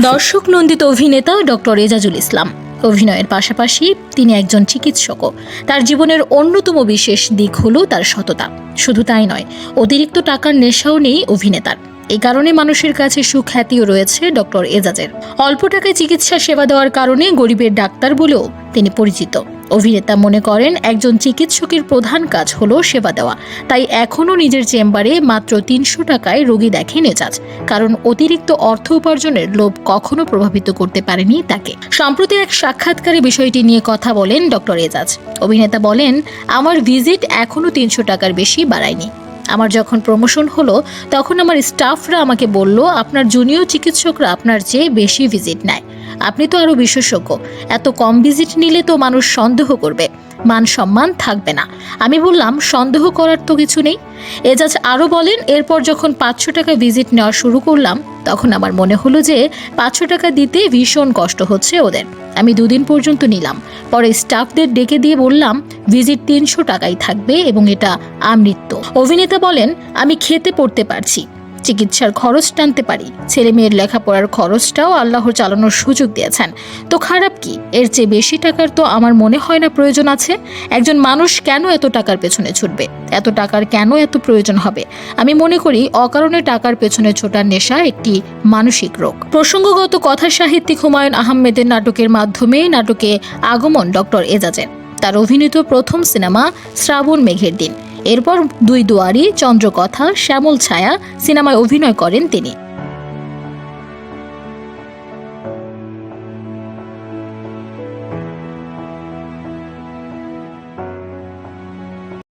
দর্শক নন্দিত অভিনেতা ডক্টর এজাজুল ইসলাম। অভিনয়ের পাশাপাশি তিনি একজন চিকিৎসকও। তার জীবনের অন্যতম বিশেষ দিক হলো তার সততা। শুধু তাই নয়, অতিরিক্ত টাকার নেশাও নেই অভিনেতার। এই কারণে মানুষের কাছে সুখ্যাতিও রয়েছে ডক্টর এজাজের। অল্প টাকায় চিকিৎসা সেবা দেওয়ার কারণে গরিবের ডাক্তার বলেও তিনি পরিচিত। অভিনেতা মনে করেন, একজন চিকিৎসকের প্রধান কাজ হলো সেবা দেওয়া। তাই এখনও নিজের চেম্বারে মাত্র তিনশো টাকায় রোগী দেখেন এজাজ কারণ অতিরিক্ত অর্থ উপার্জনের লোভ কখনো প্রভাবিত করতে পারেনি তাকে। সম্প্রতি এক সাক্ষাৎকারে বিষয়টি নিয়ে কথা বলেন ডক্টর এজাজ অভিনেতা বলেন, আমার ভিজিট এখনও তিনশো টাকার বেশি বাড়ায়নি। আমার যখন প্রমোশন হলো, তখন আমার স্টাফরা আমাকে বলল, আপনার জুনিয়র চিকিৎসকরা আপনার চেয়ে বেশি ভিজিট নেয়। আপনি তো আরও বিশেষজ্ঞ। এত কম ভিজিট নিলে তো মানুষ সন্দেহ করবে। মান সম্মান থাকবে না। আমি বললাম, সন্দেহ করার তো কিছু নেই। এজাজ আরও বলেন, এরপর যখন পাঁচশো টাকা ভিজিট নেওয়া শুরু করলাম, তখন আমার মনে হলো যে পাঁচশো টাকা দিতে ভীষণ কষ্ট হচ্ছে ওদের। আমি দুদিন পর্যন্ত নিলাম। পরে স্টাফদের ডেকে দিয়ে বললাম ভিজিট তিনশো টাকাই থাকবে এবং এটা আমৃত্য। অভিনেতা বলেন, আমি খেতে পড়তে পারছি। চিকিৎসার খরচ টানতে পারি। ছেলে মেয়ের লেখাপড়ার খরচটাও আল্লাহর চালানোর সুযোগ দিয়েছেন। তো খারাপ কি? এর চেয়ে বেশি টাকার তো আমার মনে হয় না প্রয়োজন আছে। একজন মানুষ কেন এত টাকার পেছনে ছুটবে? এত টাকার কেন এত প্রয়োজন হবে? আমি মনে করি অকারণে টাকার পেছনে ছোটার নেশা একটি মানসিক রোগ। প্রসঙ্গগত কথা সাহিত্যিক হুমায়ুন আহমেদের নাটকের মাধ্যমে নাটকে আগমন ডক্টর এজাজের। তার অভিনীত প্রথম সিনেমা শ্রাবণ মেঘের দিন। এরপর দুই দুয়ারি চন্দ্রকথা শ্যামল ছায়া সিনেমায় অভিনয় করেন তিনি।